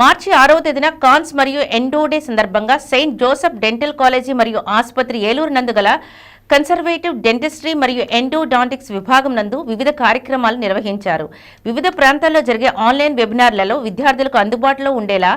మార్చి ఆరవ తేదీన కాన్స్ మరియు ఎండో డే సందర్భంగా సెయింట్ జోసెఫ్ డెంటల్ కాలేజీ మరియు ఆసుపత్రి ఏలూరు నందు గల కన్సర్వేటివ్ డెంటిస్ట్రీ మరియు ఎండోడాంటిక్స్ విభాగం నందు వివిధ కార్యక్రమాలు నిర్వహించారు. వివిధ ప్రాంతాల్లో జరిగే ఆన్లైన్ వెబినార్లలో విద్యార్థులకు అందుబాటులో ఉండేలా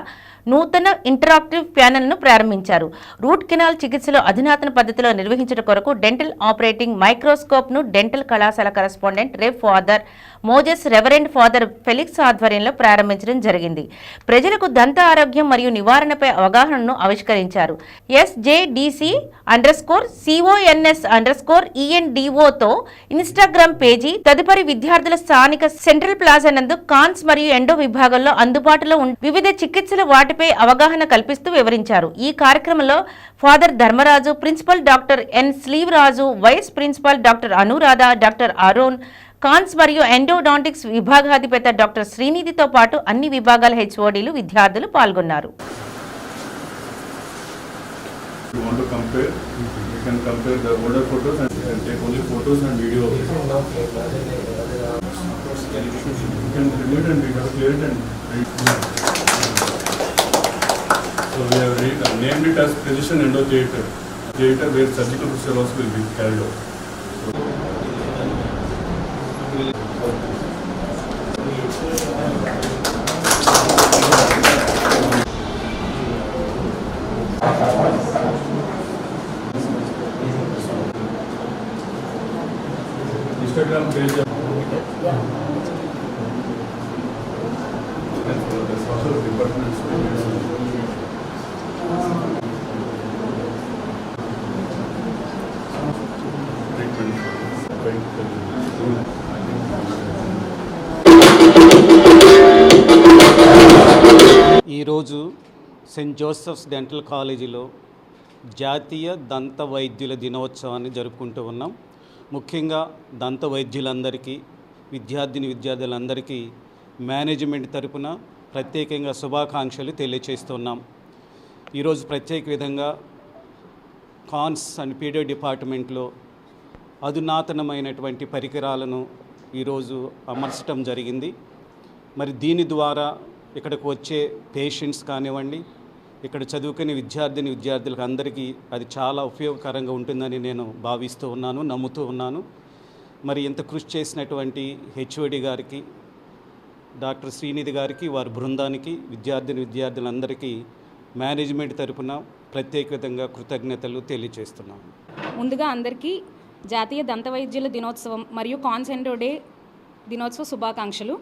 నూతన ఇంటరాక్టివ్ ప్యానెల్ను ప్రారంభించారు. రూట్ కెనాల్ చికిత్సలో అధునాతన పద్ధతిలో నిర్వహించడం కొరకు డెంటల్ ఆపరేటింగ్ మైక్రోస్కోప్ను డెంటల్ కళాశాల correspondent rev father Moses reverend father Felix ఆధ్వర్యంలో ప్రారంభించడం జరిగింది. ప్రజలకు దంత ఆరోగ్యం మరియు నివారణపై అవగాహనను ఆవిష్కరించారు. SJDC underscore CONS underscore ఈఎన్డిఓతో ఇన్స్టాగ్రామ్ పేజీ తదుపరి విద్యార్థుల స్థానిక సెంట్రల్ ప్లాజా నందు కాన్స్ మరియు ఎండో విభాగంలో అందుబాటులో ఉన్న వివిధ చికిత్సల వాటిపై అవగాహన కల్పిస్తూ వివరించారు. ఈ కార్యక్రమంలో father Dharmaraju principal doctor N slew Raju vice principal doctor Anuradha doctor Arun cons మరియు ఎండోడాంటిక్స్ విభాగాధిపతి డాక్టర్ శ్రీనిధితో పాటు అన్ని విభాగాల హెచ్ఓడీలు విద్యార్థులు పాల్గొన్నారు. You want to compare, you can compare the older photos and, and take only photos and video. You can read and we have cleared and read. So we have uh, named it as precision endo theatre, theatre where surgical procedure also will be carried out. Instagram page. And for the social departments. ఈరోజు Saint Joseph's dental కాలేజీలో జాతీయ దంత వైద్యుల దినోత్సవాన్ని జరుపుకుంటూ ఉన్నాం. ముఖ్యంగా దంత వైద్యులందరికీ విద్యార్థిని విద్యార్థులందరికీ మేనేజ్మెంట్ తరపున ప్రత్యేకంగా శుభాకాంక్షలు తెలియచేస్తున్నాం. ఈరోజు ప్రత్యేక విధంగా కాన్స్ అండ్ పీడియో డిపార్ట్మెంట్లో అధునాతనమైనటువంటి పరికరాలను ఈరోజు అమర్చడం జరిగింది. మరి దీని ద్వారా ఇక్కడికి వచ్చే పేషెంట్స్ కానివ్వండి ఇక్కడ చదువుకునే విద్యార్థిని విద్యార్థులకు అందరికీ అది చాలా ఉపయోగకరంగా ఉంటుందని నేను భావిస్తూ ఉన్నాను నమ్ముతూ ఉన్నాను. మరి ఇంత కృషి చేసినటువంటి హెచ్ఓడి గారికి డాక్టర్ శ్రీనిధి గారికి వారి బృందానికి విద్యార్థిని విద్యార్థులందరికీ మేనేజ్మెంట్ తరపున ప్రత్యేకతంగా కృతజ్ఞతలు తెలియజేస్తున్నాం ముందుగా అందరికీ జాతీయ దంతవైద్యుల దినోత్సవం మరియు కాన్సెండో డే దినోత్సవ శుభాకాంక్షలు.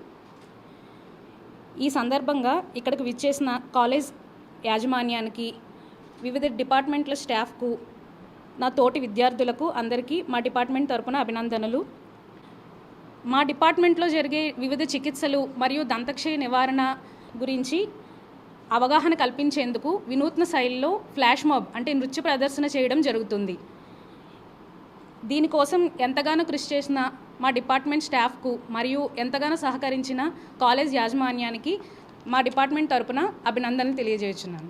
ఈ సందర్భంగా ఇక్కడికి విచ్చేసిన కాలేజ్ యాజమాన్యానికి వివిధ డిపార్ట్మెంట్ల స్టాఫ్కు నా తోటి విద్యార్థులకు అందరికీ మా డిపార్ట్మెంట్ తరపున అభినందనలు. మా డిపార్ట్మెంట్లో జరిగే వివిధ చికిత్సలు మరియు దంతక్షయ నివారణ గురించి అవగాహన కల్పించేందుకు వినూత్న శైలిలో ఫ్లాష్ మాబ్ అంటే నృత్య ప్రదర్శన చేయడం జరుగుతుంది. దీనికోసం ఎంతగానో కృషి చేసిన మా డిపార్ట్మెంట్ స్టాఫ్కు మరియు ఎంతగానో సహకరించిన కాలేజ్ యాజమాన్యానికి మా డిపార్ట్మెంట్ తరపున అభినందనలు తెలియజేస్తున్నాను.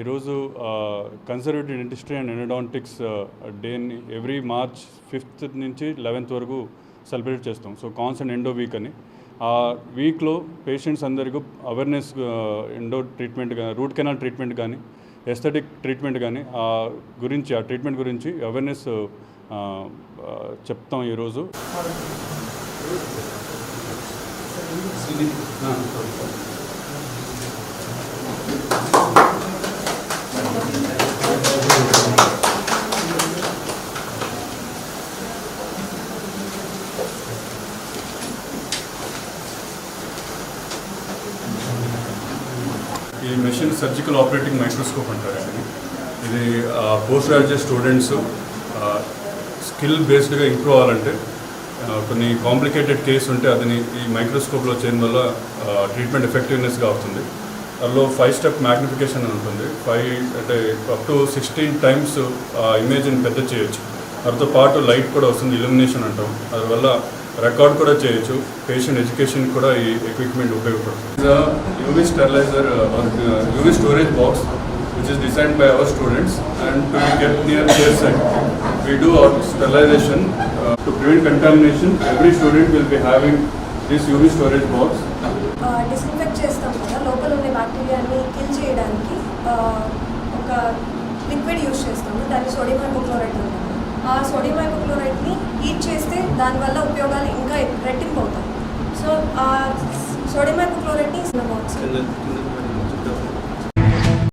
ఈరోజు కన్సర్వేటివ్ డెంటిస్ట్రీ అండ్ ఎనోడాంటిక్స్ డేని ఎవ్రీ మార్చ్ ఫిఫ్త్ నుంచి లెవెన్త్ వరకు సెలబ్రేట్ చేస్తాం. సో కాన్స్ ఎండో వీక్ అని. ఆ వీక్లో పేషెంట్స్ అందరికీ అవేర్నెస్ ఎండో ట్రీట్మెంట్ కానీ రూట్ కెనాల్ ట్రీట్మెంట్ కానీ ఎస్థెటిక్ ట్రీట్మెంట్ కానీ ఆ గురించి ఆ ట్రీట్మెంట్ గురించి అవేర్నెస్ చెప్తాం ఈరోజు. ఈ మెషిన్ సర్జికల్ ఆపరేటింగ్ మైక్రోస్కోప్ అంటారండి ఇది పోస్ట్ గ్రాడ్యుయేట్ స్టూడెంట్స్ స్కిల్ బేస్డ్గా ఇంప్రూవ్ అవ్వాలంటే కొన్ని కాంప్లికేటెడ్ కేసు ఉంటే అదని ఈ మైక్రోస్కోప్లో చేయడం వల్ల ట్రీట్మెంట్ ఎఫెక్టివ్నెస్గా అవుతుంది. అందులో ఫైవ్ స్టెప్ మ్యాగ్నిఫికేషన్ అని ఉంటుంది. ఫైవ్ అంటే అప్ టు సిక్స్టీన్ టైమ్స్ ఇమేజ్ని పెద్ద చేయొచ్చు. దాంతో పాటు లైట్ కూడా వస్తుంది ఇల్యూమినేషన్ అంటాం. అందువల్ల రికార్డ్ కూడా చేయొచ్చు. పేషెంట్ ఎడ్యుకేషన్ కూడా ఈ ఎక్విప్మెంట్ ఉపయోగపడుతుంది. UV steriliser UV storage box which is designed by our students and to get near there set we do our sterilization uh, to prevent contamination. Every student will be having this UV storage disinfect uh, చేస్తాం కదా. లోపల ఉండే బ్యాక్టీరియాని kill చేయడానికి uh, ఒక liquid use చేస్తాము. దాన్ని sodium hypochloride అంటాం. సోడియం హైపోక్లోరైడ్ని హీట్ చేస్తే దానివల్ల ఉపయోగాలు ఇంకా రెట్టింపు అవుతాయి. సో ఆ సోడియం హైపోక్లోరైడ్ని బాక్స్